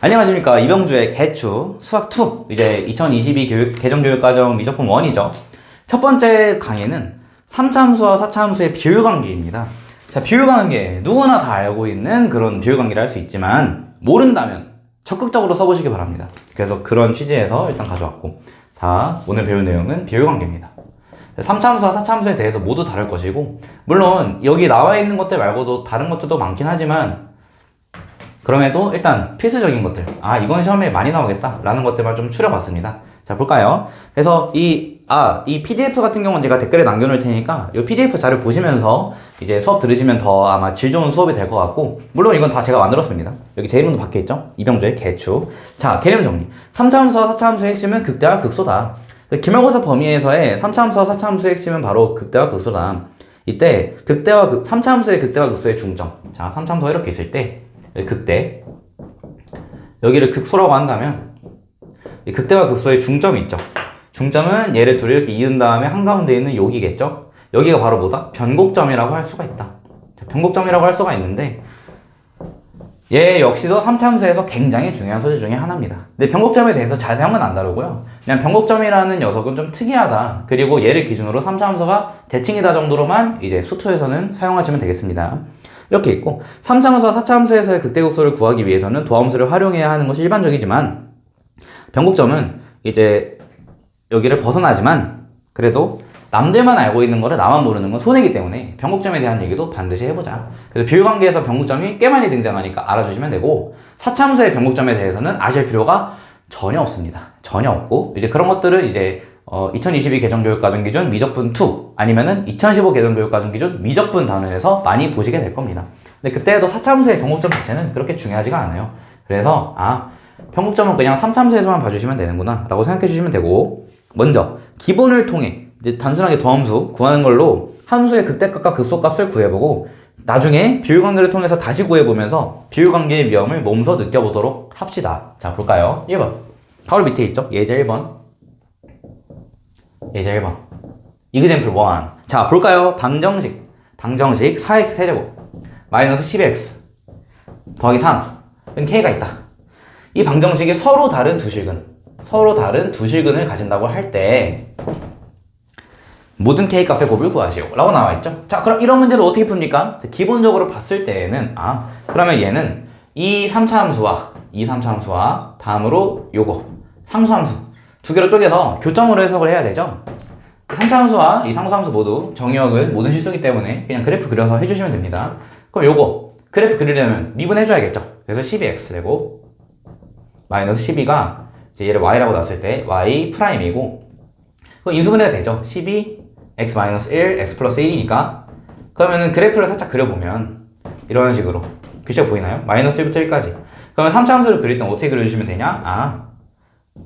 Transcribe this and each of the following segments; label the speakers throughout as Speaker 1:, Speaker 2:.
Speaker 1: 안녕하십니까. 이병주의 개추 수학 2 이제 2022 교육 개정교육과정 미적분 1이죠. 첫 번째 강의는 3차 함수와 4차 함수의 비율 관계입니다. 자 비율 관계. 누구나 다 알고 있는 그런 비율 관계를 할 수 있지만 모른다면 적극적으로 써보시기 바랍니다. 그래서 그런 취지에서 일단 가져왔고 자 오늘 배울 내용은 비율 관계입니다. 3차 함수와 4차 함수에 대해서 모두 다를 것이고 물론 여기 나와 있는 것들 말고도 다른 것들도 많긴 하지만 그럼에도 일단 필수적인 것들 아 이건 시험에 많이 나오겠다 라는 것들만 좀 추려봤습니다 자 볼까요 그래서 이 아, 이 PDF 같은 경우는 제가 댓글에 남겨놓을 테니까 이 PDF 자료 보시면서 이제 수업 들으시면 더 아마 질 좋은 수업이 될 것 같고, 물론 이건 다 제가 만들었습니다. 여기 제 이름도 박혀 있죠? 이병주의 개추. 자, 개념 정리. 3차 함수와 4차 함수의 핵심은 극대와 극소다. 기말고사 범위에서의 3차 함수와 4차 함수의 핵심은 바로 극대와 극소다. 이때 극대와 극, 3차 함수의 극대와 극소의 중점. 자, 3차 함수가 이렇게 있을 때 극대 여기를 극소라고 한다면 이 극대와 극소의 중점이 있죠. 중점은 얘를 둘이 이렇게 이은 다음에 한가운데 있는 여기겠죠. 여기가 바로 뭐다? 변곡점이라고 할 수가 있다. 자, 변곡점이라고 할 수가 있는데 얘 역시도 3차 함수에서 굉장히 중요한 소재 중에 하나입니다. 근데 변곡점에 대해서 자세한 건 안 다루고요. 그냥 변곡점이라는 녀석은 좀 특이하다. 그리고 얘를 기준으로 3차 함수가 대칭이다 정도로만 이제 수투에서는 사용하시면 되겠습니다. 이렇게 있고 3차 함수와 4차 함수에서의 극대극소를 구하기 위해서는 도함수를 활용해야 하는 것이 일반적이지만 변곡점은 이제 여기를 벗어나지만 그래도 남들만 알고 있는 거를 나만 모르는 건 손해기 때문에 변곡점에 대한 얘기도 반드시 해보자. 그래서 비율관계에서 변곡점이 꽤 많이 등장하니까 알아주시면 되고 4차 함수의 변곡점에 대해서는 아실 필요가 전혀 없습니다. 전혀 없고 이제 그런 것들은 이제 어, 2022 개정교육과정 기준 미적분 2 아니면은 2015 개정교육과정 기준 미적분 단원에서 많이 보시게 될 겁니다. 근데 그때도 4차 함수의 변곡점 자체는 그렇게 중요하지가 않아요. 그래서 아 변곡점은 그냥 3차 함수에서만 봐주시면 되는구나 라고 생각해 주시면 되고 먼저 기본을 통해 이제 단순하게 도함수 구하는 걸로 함수의 극대값과 극소값을 구해보고 나중에 비율관계를 통해서 다시 구해보면서 비율관계의 위험을 몸소 느껴보도록 합시다. 자 볼까요? 1번 바로 밑에 있죠? 예제 1번 예제 1번 이그젠플 1. 자 볼까요? 방정식 방정식 4x 세제곱 마이너스 10x 더하기 3 k가 있다. 이 방정식이 서로 다른 두 실근 서로 다른 두 실근을 가진다고 할 때 모든 k 값의 곱을 구하시오 라고 나와 있죠 자 그럼 이런 문제를 어떻게 풉니까? 자, 기본적으로 봤을 때는 아 그러면 얘는 이 3차 함수와 이 3차 함수와 다음으로 요거 상수 함수 두 개로 쪼개서 교점으로 해석을 해야 되죠? 3차 함수와 이 상수함수 모두 정의역은 모든 실수기 때문에 그냥 그래프 그려서 해주시면 됩니다. 그럼 요거 그래프 그리려면 미분해줘야겠죠? 그래서 12x 되고 마이너스 12가 이제 얘를 y라고 놨을 때 y 프라임이고 그럼 인수분해가 되죠? 12 x 마이너스 1 x 플러스 1이니까 그러면은 그래프를 살짝 그려보면 이런 식으로 글씨가 보이나요? 마이너스 1부터 1까지. 그러면 3차 함수를 그릴 때 어떻게 그려주시면 되냐? 아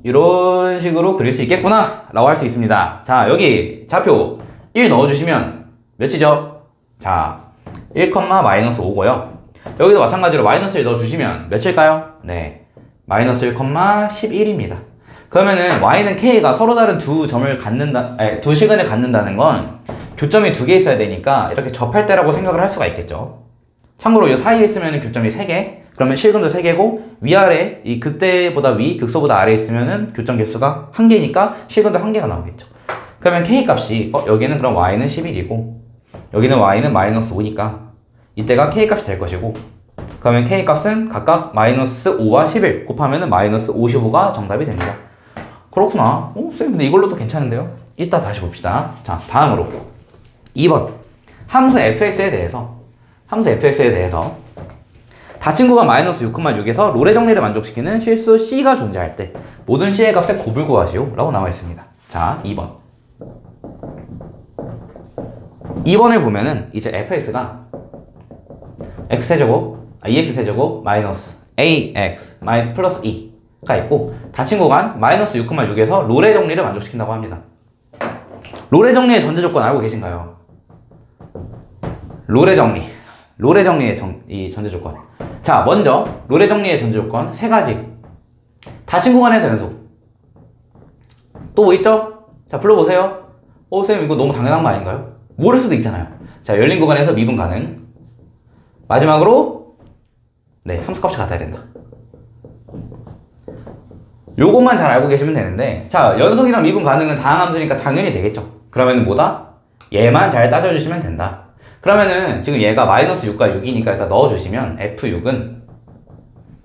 Speaker 1: 이런 식으로 그릴 수 있겠구나 라고 할 수 있습니다 자 여기 좌표 1 넣어주시면 몇이죠? 자 1, 마이너스 5고요 여기도 마찬가지로 마이너스 1 넣어주시면 몇일까요? 네 마이너스 1, 11입니다 그러면은 y는 k가 서로 다른 두 점을 갖는다, 아니, 두 시간을 갖는다는 건 교점이 두 개 있어야 되니까 이렇게 접할 때라고 생각을 할 수가 있겠죠. 참고로 이 사이에 있으면 교점이 세 개, 그러면 실근도 세 개고 위아래 이 극대보다 위, 극소보다 아래 있으면은 교점 개수가 한 개니까 실근도 한 개가 나오겠죠. 그러면 k 값이 어, 여기는 그럼 y는 11이고 여기는 y는 마이너스 5니까 이때가 k 값이 될 것이고 그러면 k 값은 각각 마이너스 5와 11 곱하면 은 마이너스 55가 정답이 됩니다. 그렇구나. 오, 쌤, 근데 이걸로도 괜찮은데요? 이따 다시 봅시다. 자, 다음으로. 2번. 함수 fx에 대해서. 함수 fx에 대해서. 다친 구간 마이너스 6,6에서 롤의 정리를 만족시키는 실수 c가 존재할 때 모든 c의 값에 곱을 구하시오. 라고 나와 있습니다. 자, 2번. 2번을 보면은 이제 fx가 x세제곱, 아, 2x세제곱 마이너스 ax 마이 플러스 2가 있고 닫힌 구간 마이너스 6,6에서 롤의 정리를 만족시킨다고 합니다. 롤의 정리의 전제 조건 알고 계신가요? 롤의 정리. 롤의 정리의 정, 이 전제 조건. 자, 먼저 롤의 정리의 전제 조건 세 가지. 닫힌 구간에서 연속. 또 뭐 있죠? 자, 불러보세요. 어, 쌤 이거 너무 당연한 거 아닌가요? 모를 수도 있잖아요. 자, 열린 구간에서 미분 가능. 마지막으로 네, 함수값이 같아야 된다. 요것만 잘 알고 계시면 되는데 자 연속이랑 미분 가능은 다항 함수니까 당연히 되겠죠 그러면은 뭐다? 얘만 잘 따져주시면 된다 그러면은 지금 얘가 마이너스 6과 6이니까 일단 넣어주시면 F6은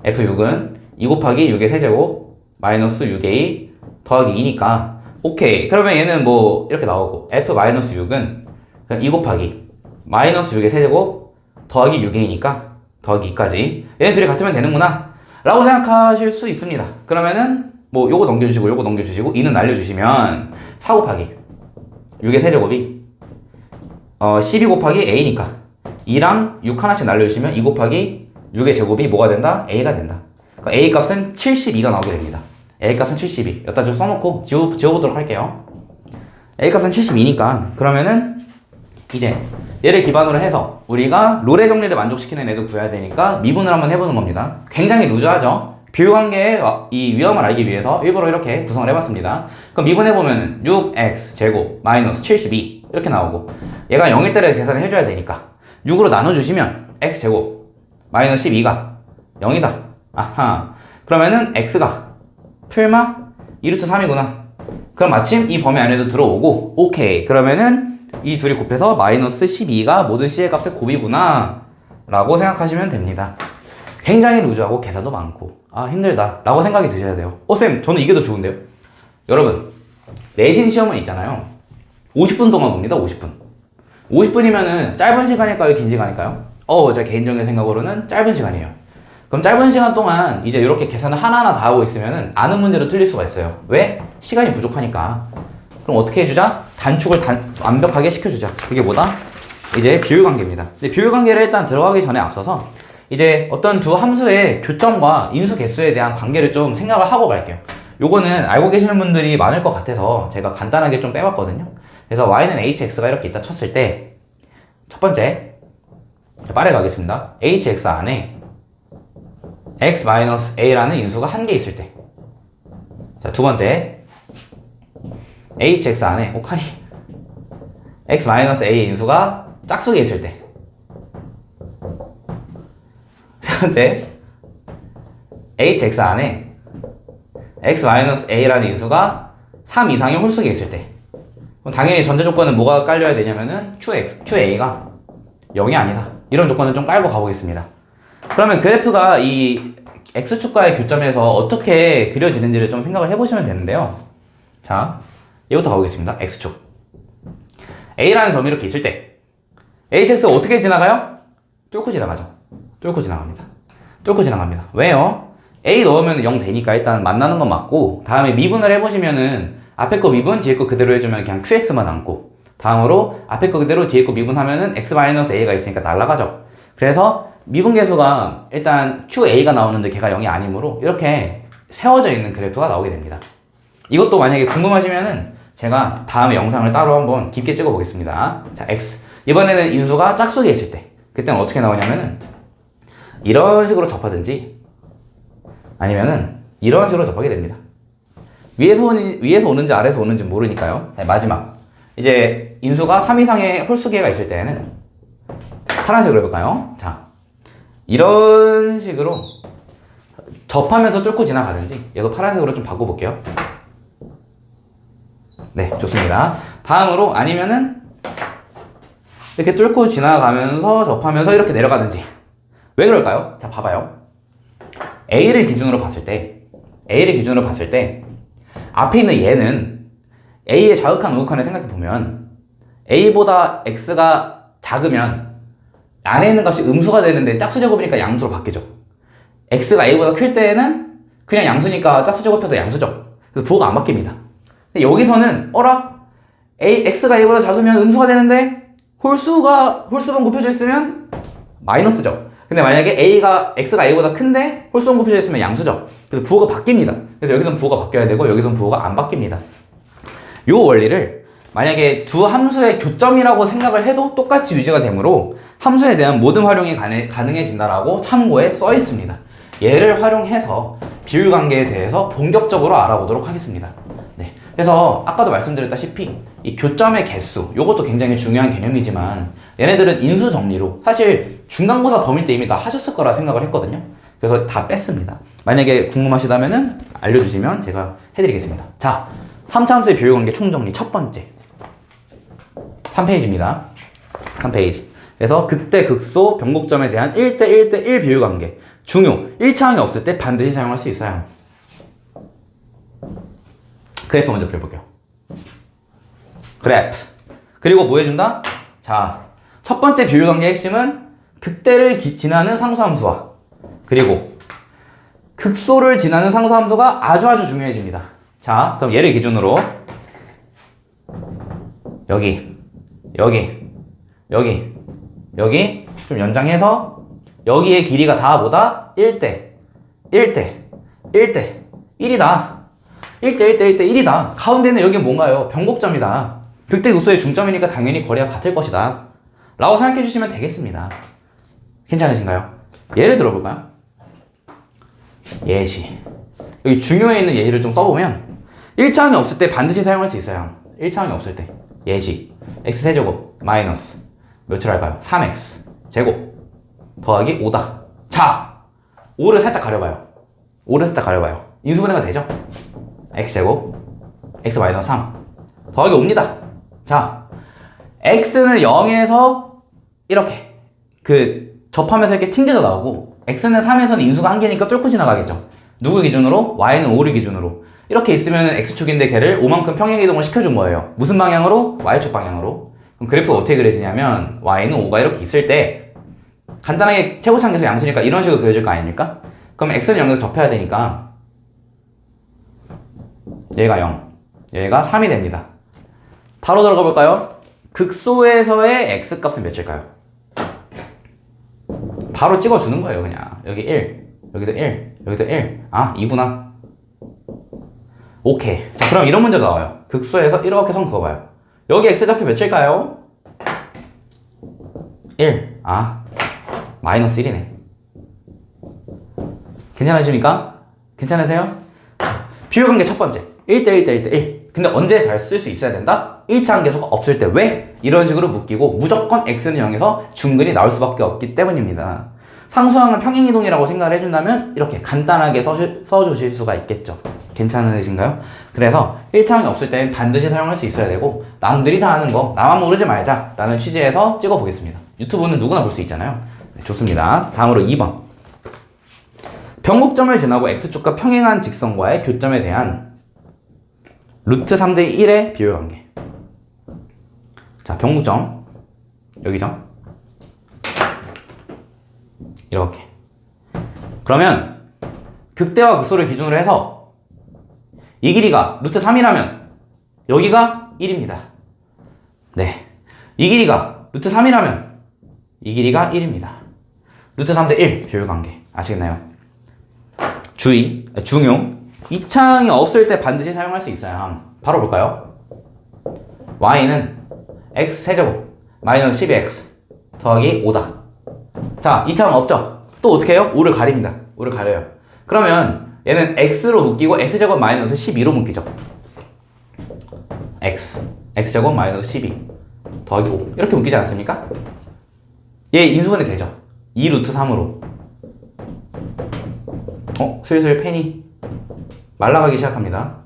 Speaker 1: F6은 2 곱하기 6의 세제곱 마이너스 6a 더하기 2니까 오케이. 그러면 얘는 뭐 이렇게 나오고 F 마이너스 6은 그냥 2 곱하기 마이너스 6의 세제곱 더하기 6a니까 더하기 2까지. 얘네 둘이 같으면 되는구나 라고 생각하실 수 있습니다. 그러면은 뭐 요거 넘겨주시고 요거 넘겨주시고 2는 날려주시면 4 곱하기 6의 세제곱이 어, 12 곱하기 a니까 2랑 6 하나씩 날려주시면 2 곱하기 6의 제곱이 뭐가 된다? a가 된다 그러니까 a 값은 72가 나오게 됩니다 a 값은 72 여기다 좀 써놓고 지워, 지워보도록 할게요 a 값은 72니까 그러면은 이제 얘를 기반으로 해서 우리가 롤의 정리를 만족시키는 애도 구해야 되니까 미분을 한번 해보는 겁니다. 굉장히 루즈하죠? 비율관계의 이 위험을 알기 위해서 일부러 이렇게 구성을 해봤습니다. 그럼 미분해보면 6x 제곱 마이너스 72 이렇게 나오고 얘가 0일 때를 계산을 해줘야 되니까 6으로 나눠주시면 x 제곱 마이너스 12가 0이다. 아하. 그러면은 x가 풀마 2루트 3이구나. 그럼 마침 이 범위 안에도 들어오고 오케이. 그러면은 이 둘이 곱해서 마이너스 12가 모든 c의 값의 곱이구나 라고 생각하시면 됩니다. 굉장히 루즈하고 계산도 많고. 아 힘들다 라고 생각이 드셔야 돼요. 어쌤 저는 이게 더 좋은데요? 여러분 내신 시험은 있잖아요 50분 동안 봅니다 50분 50분이면은 짧은 시간일까요 긴 시간일까요? 어, 제 개인적인 생각으로는 짧은 시간이에요. 그럼 짧은 시간 동안 이제 이렇게 계산을 하나하나 다 하고 있으면은 아는 문제도 틀릴 수가 있어요. 왜? 시간이 부족하니까. 그럼 어떻게 해주자? 단축을 단, 완벽하게 시켜주자. 그게 뭐다? 이제 비율 관계입니다. 근데 비율 관계를 일단 들어가기 전에 앞서서 이제 어떤 두 함수의 교점과 인수 개수에 대한 관계를 좀 생각을 하고 갈게요. 요거는 알고 계시는 분들이 많을 것 같아서 제가 간단하게 좀 빼봤거든요. 그래서 y는 hx가 이렇게 있다 쳤을 때 첫 번째 빠르게 가겠습니다. hx 안에 x-a라는 인수가 한 개 있을 때. 자, 두 번째. hx 안에, 오카니. x-a 인수가 짝수에 있을 때. 세 번째. hx 안에 x-a라는 인수가 3 이상의 홀수에 있을 때. 당연히 전제 조건은 뭐가 깔려야 되냐면은 qx, qa가 0이 아니다. 이런 조건을 좀 깔고 가보겠습니다. 그러면 그래프가 이 x축과의 교점에서 어떻게 그려지는지를 좀 생각을 해보시면 되는데요. 자, 얘부터 가보겠습니다. x축. a라는 점이 이렇게 있을 때 hx가 어떻게 지나가요? 뚫고 지나가죠. 뚫고 지나갑니다. 뚫고 지나갑니다. 왜요? a 넣으면 0 되니까 일단 만나는 건 맞고 다음에 미분을 해보시면은 앞에 거 미분, 뒤에 거 그대로 해주면 그냥 qx만 남고 다음으로 앞에 거 그대로 뒤에 거 미분하면은 x-a가 있으니까 날라가죠. 그래서 미분 계수가 일단 QA가 나오는데 걔가 0이 아니므로 이렇게 세워져 있는 그래프가 나오게 됩니다. 이것도 만약에 궁금하시면은 제가 다음에 영상을 따로 한번 깊게 찍어 보겠습니다. 자, X. 이번에는 인수가 짝수에 있을 때. 그때는 어떻게 나오냐면은 이런 식으로 접하든지 아니면은 이런 식으로 접하게 됩니다. 위에서, 오는, 위에서 오는지 아래에서 오는지 모르니까요. 네, 마지막. 이제 인수가 3 이상의 홀수계가 있을 때는 파란색으로 해볼까요? 자, 이런 식으로 접하면서 뚫고 지나가든지 얘도 파란색으로 좀 바꿔볼게요. 네, 좋습니다. 다음으로 아니면은 이렇게 뚫고 지나가면서 접하면서 이렇게 내려가든지 왜 그럴까요? 자, 봐봐요. A를 기준으로 봤을 때 A를 기준으로 봤을 때 앞에 있는 얘는 A의 자극한 우극한을 생각해 보면 A보다 X가 작으면 안에 있는 값이 음수가 되는데 짝수 제곱이니까 양수로 바뀌죠. x가 a보다 클 때에는 그냥 양수니까 짝수 제곱해도 양수죠. 그래서 부호가 안 바뀝니다. 근데 여기서는 어라 a x가 a보다 작으면 음수가 되는데 홀수가 홀수번 곱해져 있으면 마이너스죠. 근데 만약에 a가 x가 a보다 큰데 홀수번 곱해져 있으면 양수죠. 그래서 부호가 바뀝니다. 그래서 여기선 부호가 바뀌어야 되고 여기선 부호가 안 바뀝니다. 요 원리를 만약에 두 함수의 교점이라고 생각을 해도 똑같이 유지가 되므로 함수에 대한 모든 활용이 가능, 가능해진다라고 참고에 써 있습니다. 얘를 활용해서 비율 관계에 대해서 본격적으로 알아보도록 하겠습니다. 네. 그래서 아까도 말씀드렸다시피 이 교점의 개수, 이것도 굉장히 중요한 개념이지만 얘네들은 인수 정리로 사실 중간고사 범위 때 이미 다 하셨을 거라 생각을 했거든요. 그래서 다 뺐습니다. 만약에 궁금하시다면은 알려주시면 제가 해드리겠습니다. 자, 3차함수의 비율관계 총정리 첫 번째. 3페이지입니다. 3페이지. 그래서 극대 극소 변곡점에 대한 1대 1대 1 비율관계. 중요. 1차항이 없을 때 반드시 사용할 수 있어요. 그래프 먼저 그려볼게요. 그래프. 그리고 뭐 해준다? 자, 첫 번째 비율 관계의 핵심은 극대를 기- 지나는 상수함수와 그리고 극소를 지나는 상수함수가 아주 아주 중요해집니다. 자, 그럼 얘를 기준으로 여기, 여기, 여기, 여기 좀 연장해서 여기의 길이가 다 뭐다? 1대, 1대, 1대, 1이다. 1대 1대 1대 1이다. 가운데는 여기 뭔가요? 변곡점이다. 극대 극소의 중점이니까 당연히 거리가 같을 것이다. 라고 생각해 주시면 되겠습니다. 괜찮으신가요? 예를 들어볼까요? 예시. 여기 중요해 있는 예시를 좀 써보면 1차항이 없을 때 반드시 사용할 수 있어요. 1차항이 없을 때. 예시. x세제곱 마이너스 몇을 할까요? 3x 제곱 더하기 5다. 자, 5를 살짝 가려봐요. 5를 살짝 가려봐요. 인수분해가 되죠? x제곱 x 마이너스 3 더하기 5입니다. 자, x는 0에서 이렇게 그 접하면서 이렇게 튕겨져 나오고 x는 3에서는 인수가 한 개니까 뚫고 지나가겠죠. 누구 기준으로? y는 5를 기준으로. 이렇게 있으면 x축인데 걔를 5만큼 평행 이동을 시켜준 거예요. 무슨 방향으로? y축 방향으로. 그럼 그래프가 어떻게 그려지냐면 y는 5가 이렇게 있을 때 간단하게 최고차항계수 양수니까 이런 식으로 그려질 거 아닙니까? 그럼 x는 0에서 접해야 되니까 얘가 0, 얘가 3이 됩니다. 바로 들어가 볼까요? 극소에서의 x 값은 몇일까요? 바로 찍어주는 거예요, 그냥. 여기 1, 여기도 1, 여기도 1. 아, 2구나. 오케이. 자, 그럼 이런 문제 나와요. 극소에서 이렇게 선 그어봐요. 여기 x좌표 몇일까요? 1. 아, 마이너스 1이네. 괜찮으십니까? 괜찮으세요? 비율관계 첫 번째 1대1 대1 대1 근데 언제 잘 쓸 수 있어야 된다? 1차항 계수가 없을 때 왜? 이런 식으로 묶이고 무조건 x는 0에서 중근이 나올 수밖에 없기 때문입니다 상수항은 평행이동이라고 생각을 해준다면 이렇게 간단하게 써주, 써주실 수가 있겠죠 괜찮으신가요? 그래서 1차항이 없을 땐 반드시 사용할 수 있어야 되고 남들이 다 하는 거 나만 모르지 말자 라는 취지에서 찍어보겠습니다 유튜브는 누구나 볼 수 있잖아요 네, 좋습니다 다음으로 2번 변곡점을 지나고 x축과 평행한 직선과의 교점에 대한 루트 3대 1의 비율관계. 자, 변곡점. 여기죠? 이렇게. 그러면 극대와 극소를 기준으로 해서 이 길이가 루트 3이라면 여기가 1입니다. 네. 이 길이가 루트 3이라면 이 길이가 1입니다. 루트 3대 1 비율관계. 아시겠나요? 주의, 중용. 이창이 없을 때 반드시 사용할 수 있어요. 함. 바로 볼까요? y는 x 세제곱 마이너스 12x 더하기 5다. 자, 이창 없죠? 또 어떻게 해요? 5를 가립니다. 5를 가려요. 그러면 얘는 x로 묶이고 x제곱 마이너스 12로 묶이죠. x x제곱 마이너스 12 더하기 5 이렇게 묶이지 않습니까? 얘 인수분해 되죠. 2 루트 3으로 어? 슬슬 펜이 말라가기 시작합니다.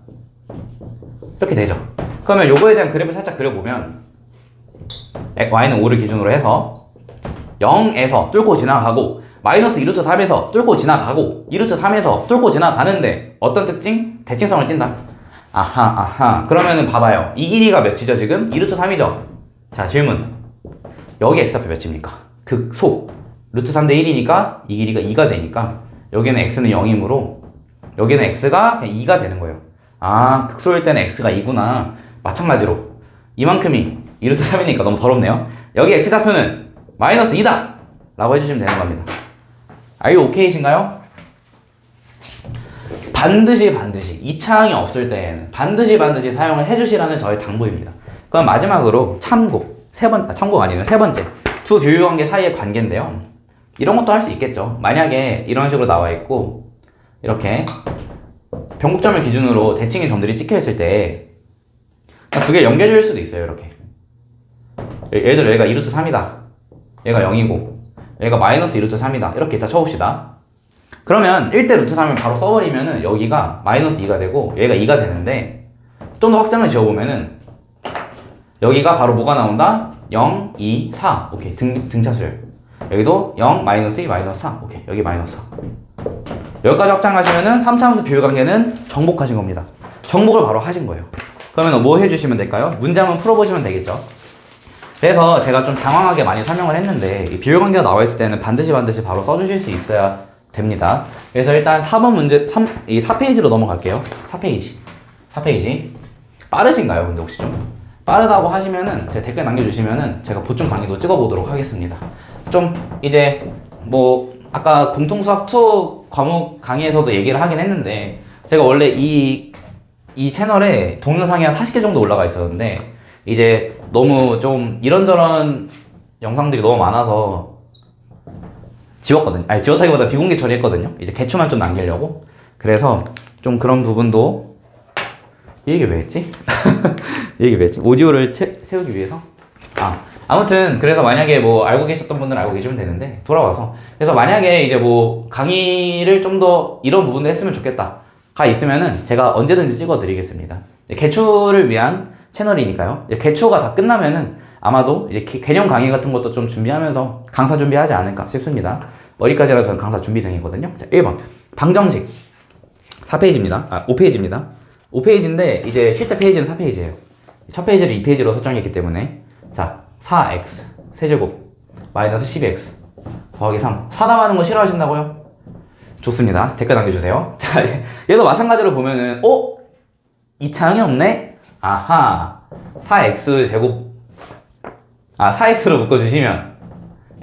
Speaker 1: 이렇게 되죠. 그러면 요거에 대한 그래프 살짝 그려보면 y는 5를 기준으로 해서 0에서 뚫고 지나가고 마이너스 2루트 3에서 뚫고 지나가고 2루트 3에서 뚫고 지나가는데 어떤 특징? 대칭성을 띈다. 아하 아하 그러면은 봐봐요. 이 길이가 몇이죠 지금? 2루트 3이죠? 자 질문 여기 x좌표 몇입니까? 극소 루트 3대 1이니까 이 길이가 2가 되니까 여기는 x는 0이므로 여기는 x가 그냥 2가 되는 거예요. 아, 극소일 때는 x가 2구나. 마찬가지로 이만큼이 2루트 3이니까 너무 더럽네요. 여기 x좌표는 마이너스 2다! 라고 해주시면 되는 겁니다. you okay이신가요? 반드시 반드시 이 차항이 없을 때에는 반드시 반드시 사용을 해주시라는 저의 당부입니다. 그럼 마지막으로 참고 세 번, 아, 참고가 아니에요. 세 번째 두 교육관계 사이의 관계인데요. 이런 것도 할 수 있겠죠. 만약에 이런 식으로 나와 있고 이렇게 변곡점을 기준으로 대칭의 점들이 찍혀 있을 때 두 개 연결될 수도 있어요. 이렇게 예를 들어 얘가 2루트 3이다. 얘가 0이고 얘가 마이너스 2루트 3이다. 이렇게 일단 쳐봅시다. 그러면 1대 루트 3을 바로 써버리면은 여기가 마이너스 2가 되고 얘가 2가 되는데 좀 더 확장을 지어보면은 여기가 바로 뭐가 나온다? 0, 2, 4 오케이 등, 등차수열 여기도 0, 마이너스 2, 마이너스 4 오케이 여기 마이너스 4 여기까지 확장하시면은 3차 함수 비율 관계는 정복하신 겁니다 정복을 바로 하신 거예요 그러면 뭐 해주시면 될까요? 문제 한번 풀어보시면 되겠죠 그래서 제가 좀 장황하게 많이 설명을 했는데 이 비율 관계가 나와 있을 때는 반드시 반드시 바로 써주실 수 있어야 됩니다. 그래서 일단 4번 문제 3, 이 4페이지로 넘어갈게요. 4페이지. 4페이지. 빠르신가요? 근데 혹시 좀? 빠르다고 하시면은 제가 댓글 남겨주시면은 제가 보충 강의도 찍어보도록 하겠습니다. 좀 이제 뭐 아까 공통수학 2 과목 강의에서도 얘기를 하긴 했는데 제가 원래 이, 이 채널에 동영상이 한 40개 정도 올라가 있었는데 이제 너무 좀 이런저런 영상들이 너무 많아서 지웠거든요. 아니 지웠다기보다 비공개 처리했거든요. 이제 개추만 좀 남기려고. 그래서 좀 그런 부분도 이 얘기 왜 했지? 이 얘기 왜 했지? 오디오를 채, 세우기 위해서? 아 아무튼 그래서 만약에 뭐 알고 계셨던 분들은 알고 계시면 되는데 돌아와서 그래서 만약에 이제 뭐 강의를 좀 더 이런 부분도 했으면 좋겠다 가 있으면은 제가 언제든지 찍어 드리겠습니다 개추를 위한 채널이니까요. 개추가 다 끝나면은 아마도 이제 개- 개념 강의 같은 것도 좀 준비하면서 강사 준비하지 않을까 싶습니다. 머리까지라 저는 강사 준비생이거든요. 자 1번. 방정식. 4페이지입니다. 아 5페이지입니다. 5페이지인데 이제 실제 페이지는 4페이지예요. 첫 페이지를 2페이지로 설정했기 때문에 자 4x 세제곱 마이너스 12x 더하기 3 사담하는 거 싫어하신다고요? 좋습니다. 댓글 남겨주세요. 자 얘도 마찬가지로 보면은 어? 이차항이 없네? 아하 4x 제곱 아 4x로 묶어주시면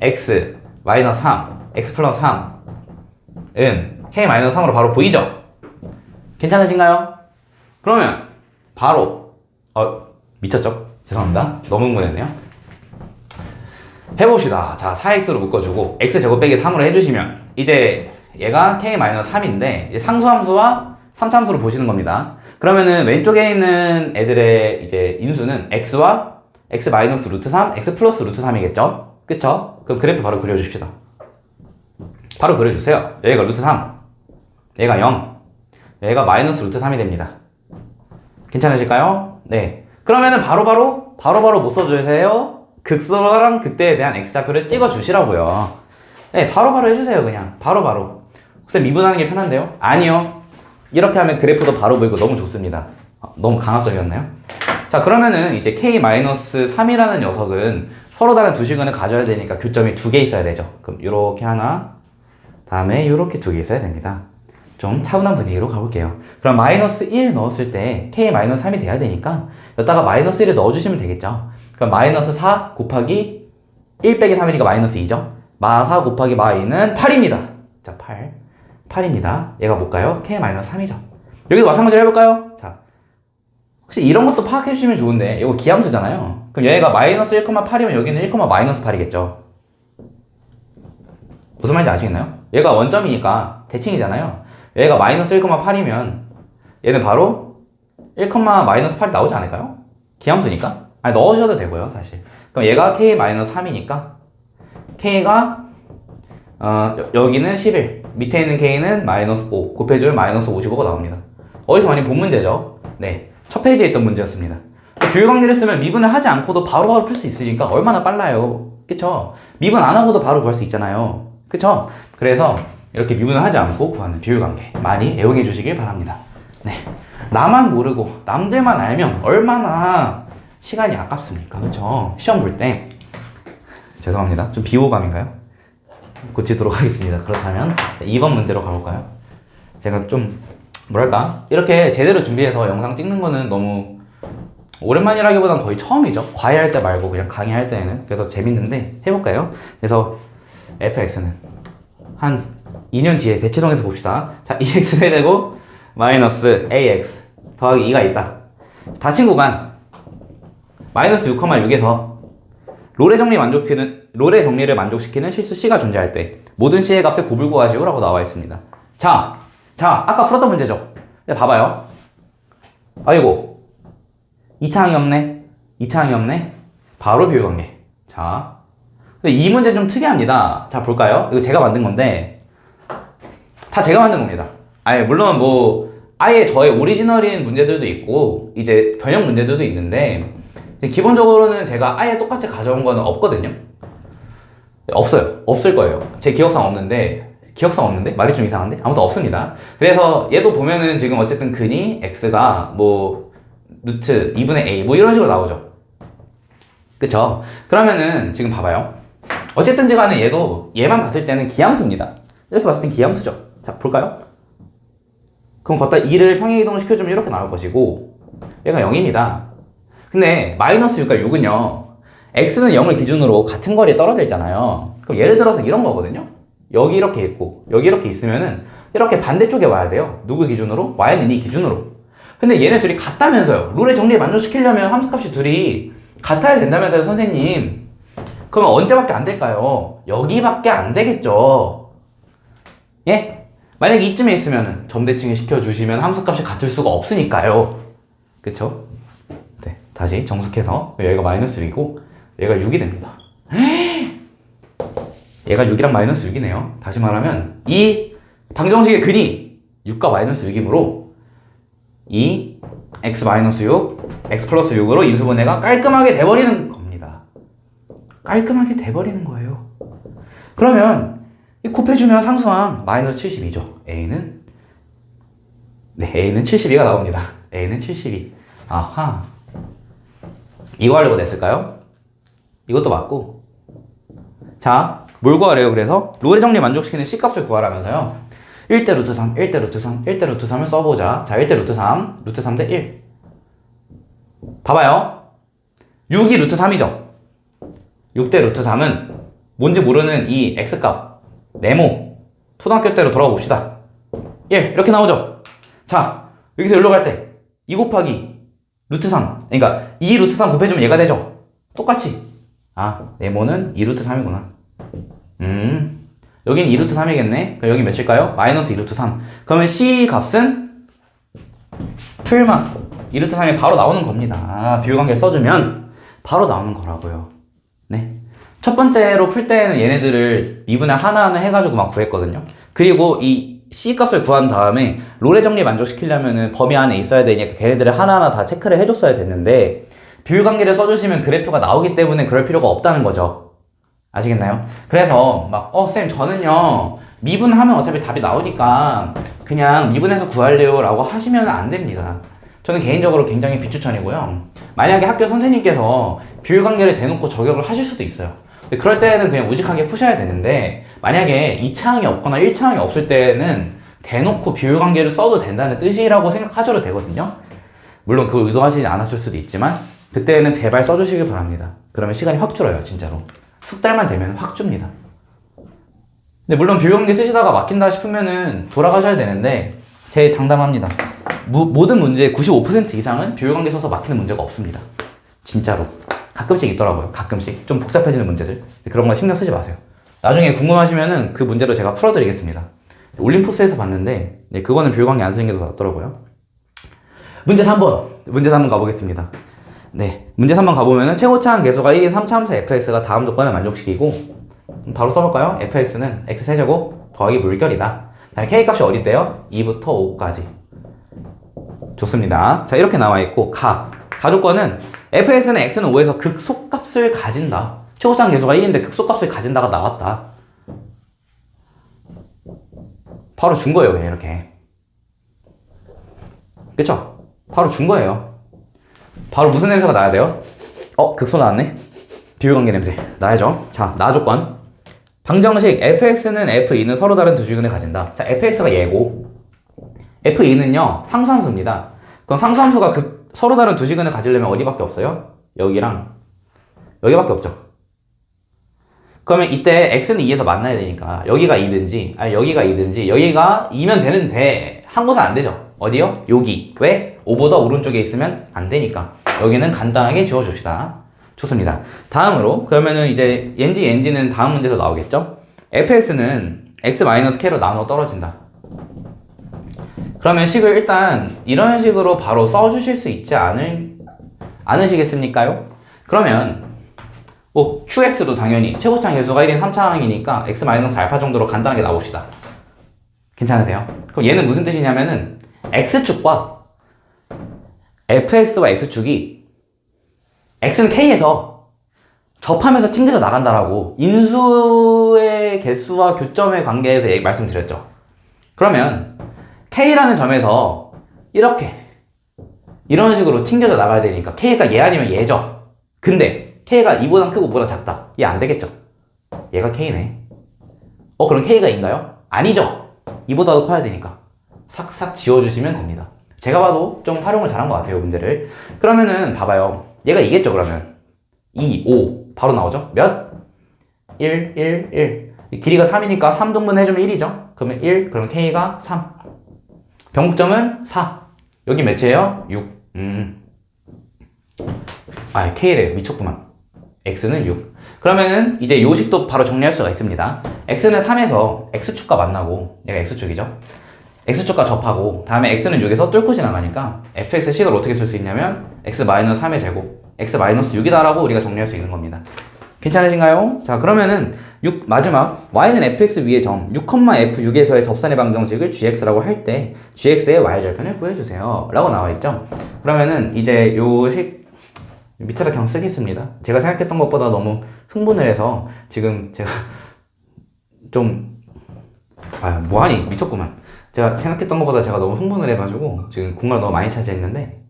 Speaker 1: x 마이너스 3 x 플러스 3은 k 마이너스 3으로 바로 보이죠? 괜찮으신가요? 그러면 바로 어 미쳤죠? 죄송합니다. 너무 흥분했네요. 해봅시다. 자, 4x로 묶어주고 x제곱 빼기 3으로 해주시면 이제 얘가 k-3인데 이제 상수함수와 3참수로 보시는 겁니다. 그러면은 왼쪽에 있는 애들의 이제 인수는 x와 x 마이너스 루트 3, x 플러스 루트 3이겠죠? 그쵸? 그럼 그래프 바로 그려주십시다. 바로 그려주세요. 여기가 루트 3, 얘가 0, 얘가 마이너스 루트 3이 됩니다. 괜찮으실까요? 네. 그러면은 바로바로 바로바로 못 써주세요. 극소랑 극대에 대한 x좌표를 찍어 주시라고요. 네, 바로바로 해주세요. 그냥 바로바로. 혹시 미분하는 게 편한데요? 아니요. 이렇게 하면 그래프도 바로 보이고 너무 좋습니다. 어, 너무 강압적이었나요? 자 그러면은 이제 k-3이라는 녀석은 서로 다른 두 시근을 가져야 되니까 교점이 두 개 있어야 되죠. 그럼 이렇게 하나, 다음에 이렇게 두 개 있어야 됩니다. 좀 차분한 분위기로 가볼게요. 그럼 마이너스 1 넣었을 때 k 마이너스 3이 돼야 되니까 여기다가 마이너스 1을 넣어주시면 되겠죠. 그럼 마이너스 4 곱하기 1 빼기 3이니까 마이너스 2죠. 마 4 곱하기 마 2는 8입니다. 자, 8. 8입니다. 얘가 뭘까요? k 마이너스 3이죠. 여기도 마찬가지로 해볼까요? 자, 혹시 이런 것도 파악해 주시면 좋은데 이거 기함수잖아요. 그럼 얘가 마이너스 1,8이면 여기는 1, 마이너스 8이겠죠. 무슨 말인지 아시겠나요? 얘가 원점이니까 대칭이잖아요. 얘가 마이너스 1,8이면 얘는 바로 1, 마이너스 8이 나오지 않을까요? 기함수니까? 아니 넣으셔도 되고요 사실. 그럼 얘가 k 마이너스 3이니까 k가 어, 여- 여기는 11 밑에 있는 k는 마이너스 5 곱해주면 마이너스 55가 나옵니다. 어디서 많이 본 문제죠? 네. 첫 페이지에 있던 문제였습니다. 교육관계를 쓰면 미분을 하지 않고도 바로바로 풀 수 있으니까 얼마나 빨라요. 그쵸? 미분 안 하고도 바로 구할 수 있잖아요. 그쵸? 그래서 이렇게 미분을 하지 않고 구하는 비율관계 많이 애용해 주시길 바랍니다. 네. 나만 모르고 남들만 알면 얼마나 시간이 아깝습니까? 그쵸? 시험 볼 때. 죄송합니다. 좀 비호감인가요? 고치도록 하겠습니다. 그렇다면 2번 문제로 가볼까요? 제가 좀 뭐랄까 이렇게 제대로 준비해서 영상 찍는 거는 너무 오랜만이라기보단 거의 처음이죠. 과외할 때 말고 그냥 강의할 때는 그래서 재밌는데 해볼까요? 그래서 fx는 한 2년 뒤에 대치동에서 봅시다. 자, 2x 세제곱 마이너스 ax 더하기 2가 있다. 닫힌 구간 마이너스 6,6에서 롤의 정리 만족시키는 롤의 정리를 만족시키는 실수 c가 존재할 때 모든 c의 값을 곱을 구하시오 라고 나와 있습니다. 자, 자 아까 풀었던 문제죠. 네, 봐봐요. 아이고 이차항이 없네. 이차항이 없네. 바로 비율관계. 자, 이 문제 좀 특이합니다. 자 볼까요? 이거 제가 만든 건데 다 제가 만든 겁니다. 아예 물론 뭐 아예 저의 오리지널인 문제들도 있고 이제 변형 문제들도 있는데 기본적으로는 제가 아예 똑같이 가져온 거는 없거든요. 없어요. 없을 거예요. 제 기억상 없는데 기억상 없는데 말이 좀 이상한데 아무튼 없습니다. 그래서 얘도 보면은 지금 어쨌든 근이 x가 뭐 루트 2분의 a 뭐 이런 식으로 나오죠. 그쵸? 그러면은 지금 봐봐요. 어쨌든지 간에 얘도 얘만 봤을 때는 기함수입니다. 이렇게 봤을 땐 기함수죠. 자, 볼까요? 그럼 걷다 2를 평행이동을 시켜주면 이렇게 나올 것이고 얘가 0입니다. 근데 마이너스 6과 6은요. X는 0을 기준으로 같은 거리에 떨어져 있잖아요. 그럼 예를 들어서 이런 거거든요. 여기 이렇게 있고 여기 이렇게 있으면은 이렇게 반대쪽에 와야 돼요. 누구 기준으로? y는 이 기준으로. 근데 얘네 둘이 같다면서요. 룰의 정리에 만족시키려면 함수값이 둘이 같아야 된다면서요, 선생님. 그러면 언제밖에 안 될까요? 여기밖에 안 되겠죠. 예? 만약 이쯤에 있으면은 점대칭을 시켜주시면 함수값이 같을 수가 없으니까요. 그쵸? 네, 다시 정숙해서 여기가 마이너스 6이고 얘가 6이 됩니다. 얘가 6이랑 마이너스 6이네요. 다시 말하면 이 방정식의 근이 6과 마이너스 6이므로 이 x 마이너스 6, x 플러스 6으로 인수분해가 깔끔하게 돼버리는 겁니다. 깔끔하게 돼버리는 거예요. 그러면 이 곱해주면 상수항 마이너스 72죠. a는 네 a는 72가 나옵니다. a는 72. 아하. 이거 하려고 냈을까요? 이것도 맞고. 자, 뭘 구하래요? 그래서 롤의 정리 만족시키는 C값을 구하라면서요. 1대 루트 3, 1대 루트 3, 1대 루트 3을 써보자. 자, 1대 루트 3, 루트 3 대 1. 봐봐요. 6이 루트 3이죠. 6대 루트 3은 뭔지 모르는 이 X값, 네모, 초등학교 때로 돌아가 봅시다. 1, 이렇게 나오죠. 자, 여기서 여기로 갈 때, 2 곱하기 루트 3. 그러니까 2 루트 3 곱해주면 얘가 되죠. 똑같이. 아, 네모는 2 루트 3이구나. 음, 여기는 2루트 3이겠네. 그럼 여기 몇일까요? 마이너스 2루트 3. 그러면 C 값은 풀마 2루트 3이 바로 나오는 겁니다. 아, 비율관계 써주면 바로 나오는 거라고요. 네. 첫 번째로 풀 때는 얘네들을 미분을 하나하나 해가지고 막 구했거든요. 그리고 이 C 값을 구한 다음에 롤의 정리 만족시키려면은 범위 안에 있어야 되니까 걔네들을 하나하나 다 체크를 해줬어야 됐는데 비율관계를 써주시면 그래프가 나오기 때문에 그럴 필요가 없다는 거죠. 아시겠나요? 그래서 막, 어, 쌤, 저는요, 미분하면 어차피 답이 나오니까 그냥 미분해서 구할래요 라고 하시면 안 됩니다. 저는 개인적으로 굉장히 비추천이고요. 만약에 학교 선생님께서 비율관계를 대놓고 저격을 하실 수도 있어요. 그럴 때는 그냥 우직하게 푸셔야 되는데, 만약에 2차항이 없거나 1차항이 없을 때는 대놓고 비율관계를 써도 된다는 뜻이라고 생각하셔도 되거든요. 물론 그 의도하시지 않았을 수도 있지만, 그때는 제발 써주시길 바랍니다. 그러면 시간이 확 줄어요, 진짜로. 석 달만 되면 확 줍니다. 근데 물론 비용기 쓰시다가 막힌다 싶으면은 돌아가셔야 되는데 제 장담합니다. 무- 모든 문제의 95% 이상은 비율관계 써서 막히는 문제가 없습니다. 진짜로. 가끔씩 있더라고요. 가끔씩. 좀 복잡해지는 문제들. 그런 거 신경 쓰지 마세요. 나중에 궁금하시면은 그 문제도 제가 풀어드리겠습니다. 올림푸스에서 봤는데, 네, 그거는 비율관계 안 쓰는 게 더 낫더라고요. 문제 3번. 문제 3번 가보겠습니다. 네. 문제 3번 가보면은 최고차항 계수가 1인 3차함수 fx가 다음 조건을 만족시키고 바로 써볼까요? fx는 x세제곱 더하기 물결이다. 자, k 값이 어디 있대요? 2부터 5까지. 좋습니다. 자, 이렇게 나와 있고 가. 가 조건은 fx는 x는 5에서 극속값을 가진다. 최고차항 계수가 1인데 극속값을 가진다가 나왔다. 바로 준 거예요, 그냥 이렇게. 그쵸? 바로 준 거예요. 바로 무슨 냄새가 나야 돼요? 어, 극소 나왔네? 비율관계 냄새. 나야죠. 자, 나 조건. 방정식 fx는 f2는 서로 다른 두 주근을 가진다. 자, fx가 얘고, f2는요, 상수함수입니다. 그럼 상수함수가 그 서로 다른 두 주근을 가지려면 어디밖에 없어요? 여기랑 여기밖에 없죠. 그러면 이때 x는 2에서 만나야 되니까 여기가 2든지 아니 여기가 2든지 여기가 2면 되는데 한 곳은 안 되죠. 어디요? 여기. 왜? 5보다 오른쪽에 있으면 안 되니까. 여기는 간단하게 지워줍시다. 좋습니다. 다음으로 그러면은 이제 옌지 옌지는 다음 문제에서 나오겠죠? fx는 x-k로 나눠 떨어진다. 그러면 식을 일단 이런 식으로 바로 써주실 수 있지 않을 않으시겠습니까요? 그러면 뭐 qx도 당연히 최고차항 계수가 1인 3차항이니까 x-알파 정도로 간단하게 나봅시다. 괜찮으세요? 그럼 얘는 무슨 뜻이냐면은 x축과 fx와 x축이 x는 k에서 접하면서 튕겨져 나간다라고 인수의 개수와 교점의 관계에서 말씀드렸죠. 그러면 k라는 점에서 이렇게 이런 식으로 튕겨져 나가야 되니까 k가 얘 아니면 얘죠. 근데 k가 이보다 크고 이보다 작다. 얘 안 되겠죠. 얘가 k네. 어 그럼 k가 인가요? 아니죠. 이보다도 커야 되니까 싹싹 지워주시면 됩니다. 제가 봐도 좀 활용을 잘한 것 같아요 문제를. 그러면은 봐봐요. 얘가 이겠죠 그러면 2, 5 바로 나오죠? 몇? 1, 1, 1. 이 길이가 3이니까 3등분 해주면 1이죠? 그러면 1, 그러면 k가 3. 변곡점은 4. 여기 몇이에요? 6. 음. 아, k래 미쳤구만. x는 6. 그러면은 이제 요식도 바로 정리할 수가 있습니다. x는 3에서 x축과 만나고 얘가 x축이죠. X축과 접하고 다음에 x는 6에서 뚫고 지나가니까 fx 식을 어떻게 쓸 수 있냐면 x-3의 제곱 x-6이다라고 우리가 정리할 수 있는 겁니다. 괜찮으신가요? 자 그러면은 6 마지막 y는 fx 위의 점 6,f6에서의 접선의 방정식을 gx라고 할 때 gx의 y절편을 구해주세요 라고 나와 있죠 그러면은 이제 요식 밑에다 그냥 쓰겠습니다 제가 생각했던 것보다 너무 흥분을 해서 지금 제가 좀 아, 뭐하니 미쳤구만 제가 생각했던 것보다 제가 너무 흥분을 해가지고 지금 공간을 너무 많이 차지했는데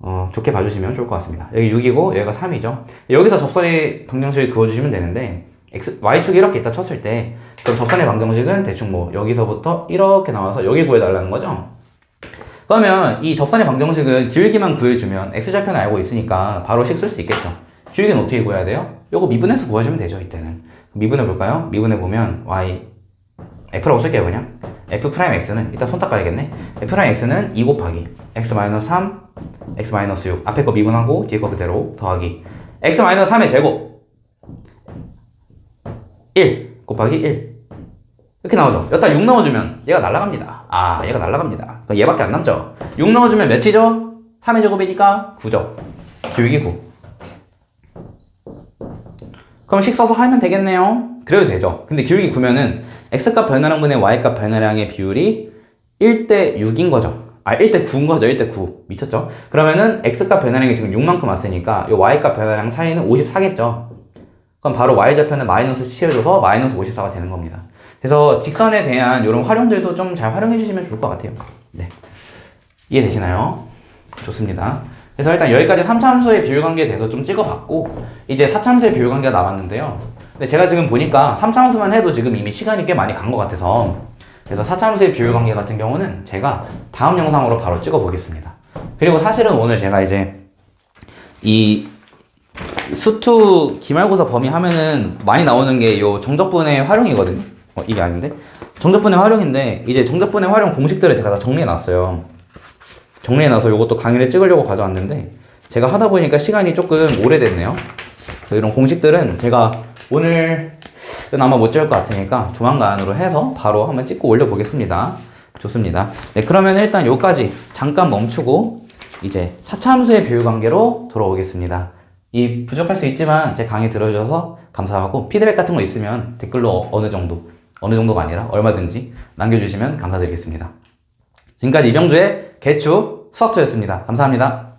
Speaker 1: 어, 좋게 봐주시면 좋을 것 같습니다. 여기 6이고 여기가 3이죠. 여기서 접선의 방정식을 그어주시면 되는데 x, y축이 이렇게 있다 쳤을 때 그럼 접선의 방정식은 대충 뭐 여기서부터 이렇게 나와서 여기 구해달라는 거죠. 그러면 이 접선의 방정식은 기울기만 구해주면 x좌표는 알고 있으니까 바로 식 쓸 수 있겠죠. 기울기는 어떻게 구해야 돼요? 요거 미분해서 구하시면 되죠 이때는. 미분해 볼까요? 미분해 보면 y f라고 쓸게요 그냥. F 프라임 x는 이따 손 닦아야겠네. f 프라임 x는 2 곱하기. X 마이너스 3 x 마이너스 6 앞에 거 미분하고 뒤에 거 그대로 더하기. X 마이너스 3의 제곱. 1 곱하기 1 이렇게 나오죠. 여기다 6 넣어주면 얘가 날라갑니다. 아 얘가 날라갑니다. 그럼 얘밖에 안 남죠? 6 넣어주면 몇이죠? 3의 제곱이니까 9죠. 기울기 9 그럼 식 써서 하면 되겠네요 그래도 되죠 근데 기울기 9면은 x값 변화량분의 y값 변화량의 비율이 1대 6인 거죠 아, 1대 9인 거죠, 1대 9. 미쳤죠? 그러면은 x값 변화량이 지금 6만큼 왔으니까 이 y값 변화량 차이는 54겠죠? 그럼 바로 y좌표는 마이너스 7줘서 마이너스 54가 되는 겁니다. 그래서 직선에 대한 이런 활용들도 좀 잘 활용해 주시면 좋을 것 같아요. 네. 이해되시나요? 좋습니다. 그래서 일단 여기까지 3차함수의 비율관계에 대해서 좀 찍어봤고 이제 4차함수의 비율관계가 남았는데요. 근데 제가 지금 보니까 3차함수만 해도 지금 이미 시간이 꽤 많이 간 것 같아서 그래서 4차함수의 비율 관계 같은 경우는 제가 다음 영상으로 바로 찍어 보겠습니다. 그리고 사실은 오늘 제가 이제 이 수투 기말고사 범위 하면은 많이 나오는 게 요 정적분의 활용이거든요. 어, 이게 아닌데? 정적분의 활용인데 이제 정적분의 활용 공식들을 제가 다 정리해 놨어요. 정리해 놔서 요것도 강의를 찍으려고 가져왔는데 제가 하다 보니까 시간이 조금 오래됐네요. 이런 공식들은 제가 오늘 은 아마 못 찍을 것 같으니까 조만간으로 해서 바로 한번 찍고 올려보겠습니다. 좋습니다. 네, 그러면 일단 여기까지 잠깐 멈추고 이제 사차함수의 비율 관계로 돌아오겠습니다. 이 부족할 수 있지만 제 강의 들어주셔서 감사하고 피드백 같은 거 있으면 댓글로 어느 정도, 어느 정도가 아니라 얼마든지 남겨주시면 감사드리겠습니다. 지금까지 이병주의 개추 수학투였습니다. 감사합니다.